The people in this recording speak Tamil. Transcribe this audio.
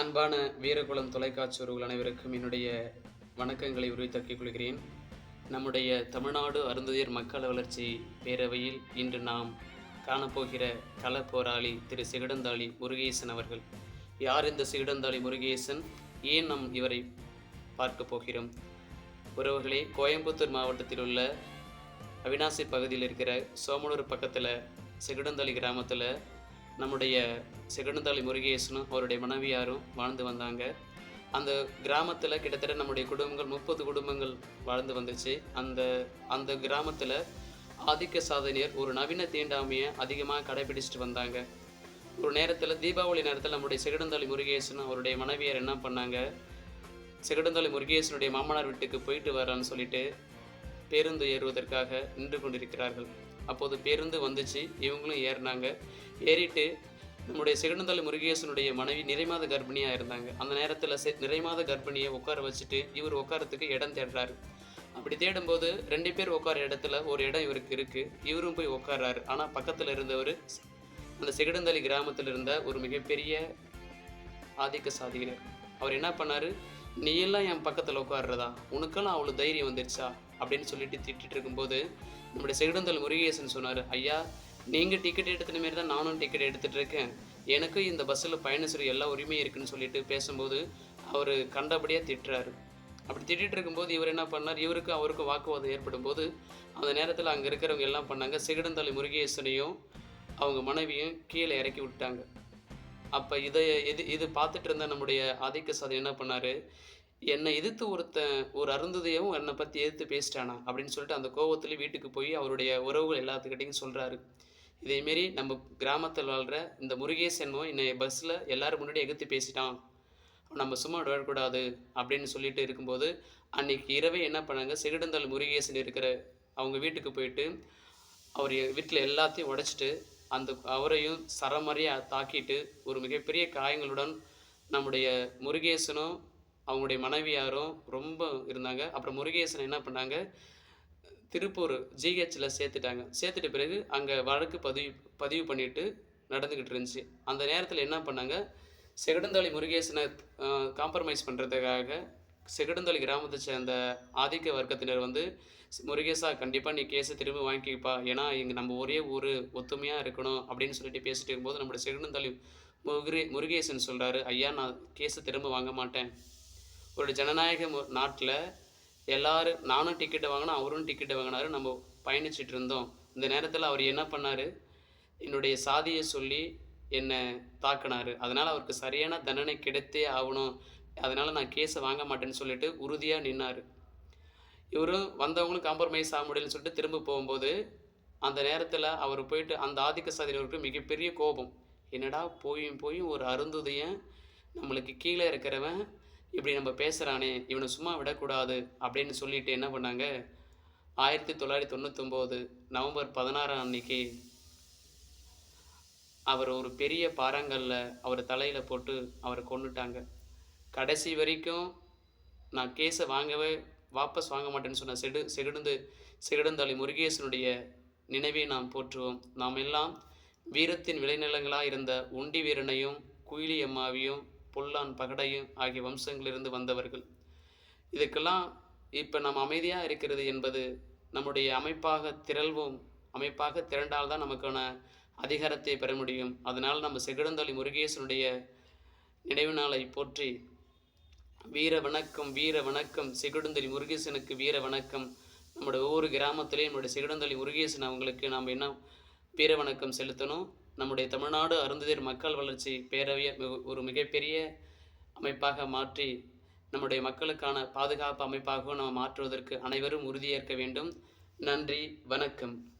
அன்பான வீரகுலம் தொலைக்காட்சி உறவுகள் அனைவருக்கும் என்னுடைய வணக்கங்களை உரித்தாக்கிக் கொள்கிறேன். நம்முடைய தமிழ்நாடு அருந்ததியர் மக்கள் வளர்ச்சி பேரவையில் இன்று நாம் காணப்போகிற கள போராளி திரு சிகடந்தாளி முருகேசன் அவர்கள். யார் இந்த சிகடந்தாளி முருகேசன்? ஏன் நாம் இவரை பார்க்க போகிறோம்? உறவுகளே கோயம்புத்தூர் மாவட்டத்தில் உள்ள அவினாசி பகுதியில் இருக்கிற சோமனூர் பக்கத்தில் சிகடந்தாளி கிராமத்தில் நம்முடைய சிகடந்தாளி முருகேசனும் அவருடைய மனைவியாரும் வாழ்ந்து வந்தாங்க. அந்த கிராமத்தில் கிட்டத்தட்ட நம்முடைய குடும்பங்கள் முப்பது குடும்பங்கள் வாழ்ந்து வந்துச்சு. அந்த அந்த கிராமத்தில் ஆதிக்க சாதனையர் ஒரு நவீன தீண்டாமையை அதிகமாக கடைபிடிச்சிட்டு வந்தாங்க. ஒரு நேரத்தில் தீபாவளி நேரத்தில் நம்முடைய சிகடந்தாளி முருகேசன் அவருடைய மனைவியார் என்ன பண்ணாங்க? சிகடந்தாளி முருகேசனுடைய மாமனார் வீட்டுக்கு போயிட்டு வரான்னு சொல்லிட்டு பேருந்து ஏறுவதற்காக நின்று கொண்டிருக்கிறார்கள். அப்போது பேருந்து வந்துச்சு. இவங்களும் ஏறினாங்க. ஏறிட்டு நம்முடைய சிகடந்தாளி முருகேசனுடைய மனைவி நிறைமாத கர்ப்பிணியாக இருந்தாங்க. அந்த நேரத்தில் செ நிறைமாத கர்ப்பிணியை உட்கார வச்சுட்டு இவர் உட்காரத்துக்கு இடம் தேடுறாரு. அப்படி தேடும்போது ரெண்டு பேர் உட்கார இடத்துல ஒரு இடம் இவருக்கு இருக்குது இவரும் போய் உட்காராரு ஆனால் பக்கத்தில் இருந்தவர் அந்த சிகடந்தாளி கிராமத்தில் இருந்த ஒரு மிகப்பெரிய ஆதிக்க சாதியினர். அவர் என்ன பண்ணார்? நீ எல்லாம் என் பக்கத்தில் உட்கார்றதா? உனக்கெல்லாம் அவ்வளோ தைரியம் வந்துருச்சா? அப்படின்னு சொல்லிட்டு திட்டிட்டு இருக்கும்போது நம்முடைய செகுடந்தல் முருகேசன் சொன்னார் ஐயா நீங்கள் டிக்கெட் எடுத்துன மாரி தான் நானும் டிக்கெட் எடுத்துகிட்டு இருக்கேன். எனக்கும் இந்த பஸ்ஸில் பயணம் செய்ய எல்லா உரிமையும் இருக்குன்னு சொல்லிட்டு பேசும்போது அவர் கண்டபடியாக திட்டுறாரு. அப்படி திட்டிகிட்டு இருக்கும்போது இவர் என்ன பண்ணார்? இவருக்கும் அவருக்கும் வாக்குவாதம் ஏற்படும் போது அந்த நேரத்தில் அங்கே இருக்கிறவங்க எல்லாம் பண்ணாங்க. சிகடந்தலை முருகேசனையும் அவங்க மனைவியும் கீழே இறக்கி விட்டாங்க. அப்போ இதை இது இது பார்த்துட்டு இருந்த நம்முடைய ஆதிக்க சாதி என்ன பண்ணார்? என்னை எதிர்த்து ஒருத்தன் ஒரு அருந்ததையும் என்னை பற்றி எதிர்த்து பேசிட்டானா? அப்படின்னு சொல்லிட்டு அந்த கோபத்தில் வீட்டுக்கு போய் அவருடைய உறவுகள் எல்லாத்துக்கிட்டையும் சொல்கிறாரு இதேமாரி நம்ம கிராமத்தில் வாழ்கிற இந்த முருகேஷ் என்பவன் என்னை பஸ்ஸில் எல்லாரும் முன்னாடி எகுத்து பேசிட்டான். நம்ம சும்மா விடக்கூடாது அப்படின்னு சொல்லிட்டு இருக்கும்போது அன்னைக்கு இரவே என்ன பண்ணாங்க? சிகடந்தல் முருகேசன் இருக்கிற அவங்க வீட்டுக்கு போயிட்டு அவர் வீட்டில் எல்லாத்தையும் உடைச்சிட்டு அந்த அவரையும் சரமறையாக தாக்கிட்டு ஒரு மிகப்பெரிய காயங்களுடன் நம்முடைய முருகேசனும் அவங்களுடைய மனைவியாரும் ரொம்ப இருந்தாங்க. அப்புறம் முருகேசன் என்ன பண்ணாங்க? திருப்பூர் ஜிஹெச்சில் சேர்த்துட்டாங்க. சேர்த்துட்ட பிறகு அங்கே வழக்கு பதிவு பதிவு பண்ணிட்டு நடந்துக்கிட்டு இருந்துச்சு. அந்த நேரத்தில் என்ன பண்ணாங்க? செகடந்தாளி முருகேசனை காம்ப்ரமைஸ் பண்ணுறதுக்காக செகடந்தாளி கிராமத்தை சேர்ந்த ஆதிக்க வர்க்கத்தினர் வந்து முருகேசா கண்டிப்பாக நீ கேஸை திரும்ப வாங்கிக்கப்பா. ஏன்னா இங்கே நம்ம ஒரே ஊர் ஒத்துமையாக இருக்கணும். அப்படின்னு சொல்லிட்டு பேசிட்டு இருக்கும்போது நம்மளுடைய செகடந்தாளி முருகே முருகேசன் சொல்கிறாரு ஐயா நான் கேஸை திரும்ப வாங்க மாட்டேன். ஒரு ஜனநாயக நாட்டில் எல்லாரும் நானும் டிக்கெட்டை வாங்கினா அவரும் டிக்கெட்டை வாங்கினாரு. நம்ம பயணிச்சிட்டு இருந்தோம். இந்த நேரத்தில் அவர் என்ன பண்ணார்? என்னுடைய சாதியை சொல்லி என்னை தாக்கினார். அதனால் அவருக்கு சரியான தண்டனை கிடைத்தே ஆகணும். அதனால் நான் கேஸை வாங்க மாட்டேன்னு சொல்லிட்டு உறுதியாக நின்னார். இவரும் வந்தவங்களும் காம்ப்ரமைஸ் ஆக முடியலன்னு சொல்லிட்டு திரும்ப போகும்போது அந்த நேரத்தில் அவர் போயிட்டு அந்த ஆதிக்க சாதியினருக்கு மிகப்பெரிய கோபம். என்னடா போயும் போயும் ஒரு அருந்துதையன் நம்மளுக்கு கீழே இருக்கிறவன் இப்படி நம்ம பேசுகிறானே இவனை சும்மா விடக்கூடாது அப்படின்னு சொல்லிட்டு என்ன பண்ணாங்க? ஆயிரத்தி தொள்ளாயிரத்தி தொண்ணூத்தொம்போது நவம்பர் பதினாறாம் அன்னைக்கு அவர் ஒரு பெரிய பாறாங்கல்ல அவர் தலையில் போட்டு அவரை கொண்டுட்டாங்க கடைசி வரைக்கும் நான் கேஸை வாங்கவே வாபஸ் வாங்க மாட்டேன்னு சொன்ன செடு செகுடுந்து செகுடந்தாளி முருகேசனுடைய நினைவை நாம் போற்றுவோம். நாம் எல்லாம் வீரத்தின் விளைநிலங்களாக இருந்த உண்டி வீரனையும் குயிலி அம்மாவையும் பொல்லான் பகடையும் ஆகிய வம்சங்களிலிருந்து வந்தவர்கள். இதுக்கெல்லாம் இப்போ நம்ம அமைதியாக இருக்கிறது என்பது நம்முடைய அமைப்பாக திரள்வோம். அமைப்பாக திரண்டால்தான் நமக்கான அதிகாரத்தை பெற முடியும். அதனால் நம்ம செகுடந்தாளி முருகேசனுடைய நினைவு நாளை போற்றி வீர வணக்கம் வீர வணக்கம். செகுடந்தளி முருகேசனுக்கு வீர வணக்கம். நம்முடைய ஒவ்வொரு கிராமத்திலையும் நம்முடைய செகுடந்தளி முருகேசன் அவங்களுக்கு நாம் என்ன வீர வணக்கம் செலுத்தணும்? நம்முடைய தமிழ்நாடு அருந்ததியர் மக்கள் வளர்ச்சி பேரவையை ஒரு மிகப்பெரிய அமைப்பாக மாற்றி நம்முடைய மக்களுக்கான பாதுகாப்பு அமைப்பாகவும் நாம் மாற்றுவதற்கு அனைவரும் உறுதியேற்க வேண்டும். நன்றி வணக்கம்.